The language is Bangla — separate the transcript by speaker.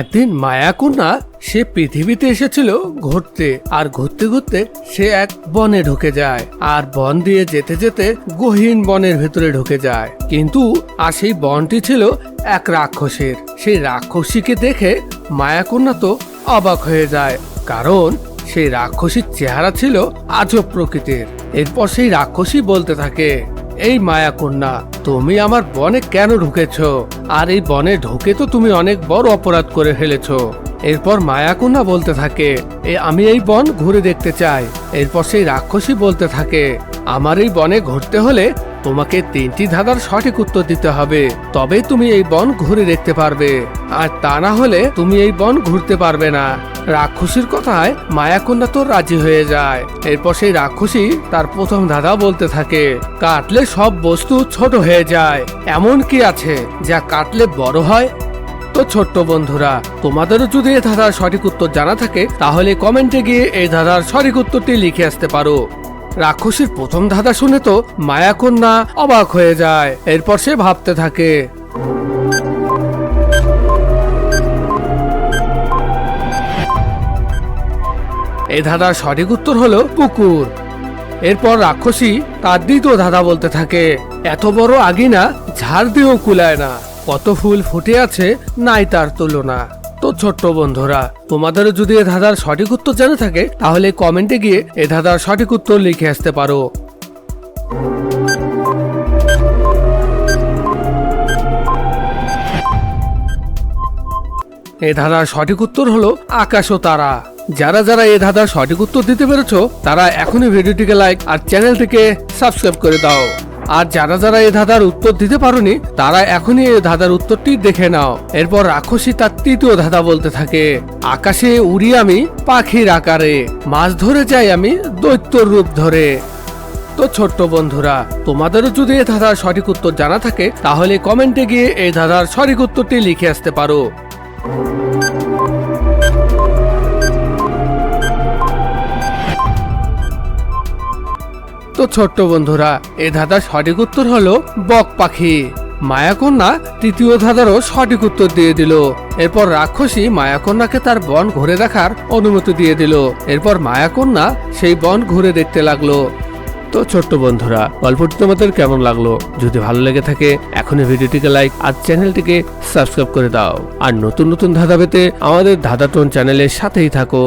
Speaker 1: একদিন মায়াকন্যা সে পৃথিবীতে এসেছিল ঘুরতে, আর ঘুরতে ঘুরতে সে এক বনে ঢুকে যায়, আর বন দিয়ে যেতে যেতে গহীন বনের ভেতরে ঢুকে যায়। কিন্তু, আর সেই বনটি ছিল এক রাক্ষসের। সেই রাক্ষসীকে দেখে মায়াকন্যা তো অবাক হয়ে যায়, কারণ সেই রাক্ষসীর চেহারা ছিল আজব প্রকৃতির। এরপর সেই রাক্ষসী বলতে থাকে এই মায়া কন্যা, তুমি আমার বনে কেন ঢুকেছ? আর এই বনে ঢুকে তো তুমি অনেক বড় অপরাধ করে ফেলেছ। এরপর মায়াকুন্না বলতে থাকে, এ, আমি এই বন ঘুরে দেখতে চাই। এরপর সেই রাক্ষসী বলতে থাকে, আমার এই বনে ঘুরতে হলে তোমাকে তিনটি ধাঁধার সঠিক উত্তর দিতে হবে। তবে তুমি এই বন ঘুরে দেখতে পারবে। আর তা না হলে তুমি এই বন ঘুরতে পারবে না। রাক্ষসীর কথায় মায়াকন্যা তো রাজি হয়ে যায়। এরপর সেই রাক্ষসী তার প্রথম ধাঁধা বলতে থাকে, কাটলে সব বস্তু ছোট হয়ে যায়। এমন কি আছে যা কাটলে বড় হয়? তো ছোট্ট বন্ধুরা, তোমাদেরও যদি এই ধাঁধার সঠিক উত্তর জানা থাকে, তাহলে কমেন্টে গিয়ে এই ধাঁধার সঠিক উত্তরটি লিখে আসতে পারো। রাক্ষসীর প্রথম ধাঁধা শুনে তো মায়াকন্যা অবাক হয়ে যায়। এরপর সে ভাবতে থাকে। এই ধাঁধার সঠিক উত্তর হলো পুকুর। এরপর রাক্ষসী তার দ্বিতীয় ধাঁধা বলতে থাকে। এত বড় আগিনা ঝাড় দিয়েও কুলায় না। কত ফুল ফুটে আছে নাই তার তুলনা। তো ছোট্ট বন্ধুরা, তোমাদেরও যদি এ ধাঁধার সঠিক উত্তর জানা থাকে, তাহলে কমেন্টে গিয়ে এ ধাঁধার সঠিক উত্তর লিখে আসতে পারো। এ ধাঁধার সঠিক উত্তর হলো আকাশ ও তারা। যারা যারা এ ধাঁধার সঠিক উত্তর দিতে পেরেছ, তারা এখনই ভিডিওটিকে লাইক আর চ্যানেলটিকে সাবস্ক্রাইব করে দাও। আর যারা যারা এ ধাঁধার উত্তর দিতে পারোনি, তারা এখনই এ ধাঁধার উত্তরটি দেখে নাও। এরপর রাক্ষসী তার তৃতীয় ধাঁধা বলতে থাকে, আকাশে উড়ি আমি পাখির আকারে, মাছ ধরে যাই আমি দৈত্যর রূপ ধরে। তো ছোট্ট বন্ধুরা, তোমাদেরও যদি এ ধাঁধার সঠিক উত্তর জানা থাকে, তাহলে কমেন্টে গিয়ে এই ধাঁধার সঠিক উত্তরটি লিখে আসতে পারো। তো ছোট্ট বন্ধুরা, এ ধাঁধার সঠিক উত্তর হলো বক পাখি। মায়াকন্যা তৃতীয় ধাঁধারও সঠিক উত্তর দিয়ে দিল। এরপর রাক্ষসী মায়াকন্যাকে তার বন ঘুরে দেখার অনুমতি দিয়ে দিল। এরপর মায়াকন্যা সেই বন ঘুরে দেখতে লাগল। তো ছোট্ট বন্ধুরা, গল্পটি তোমাদের কেমন লাগল? যদি ভালো লেগে থাকে, এখনই ভিডিওটিকে লাইক আর চ্যানেলটিকে সাবস্ক্রাইব করে দাও। আর নতুন নতুন ধাঁধা পেতে আমাদের ধাঁধাটন চ্যানেলের সাথেই থাকো।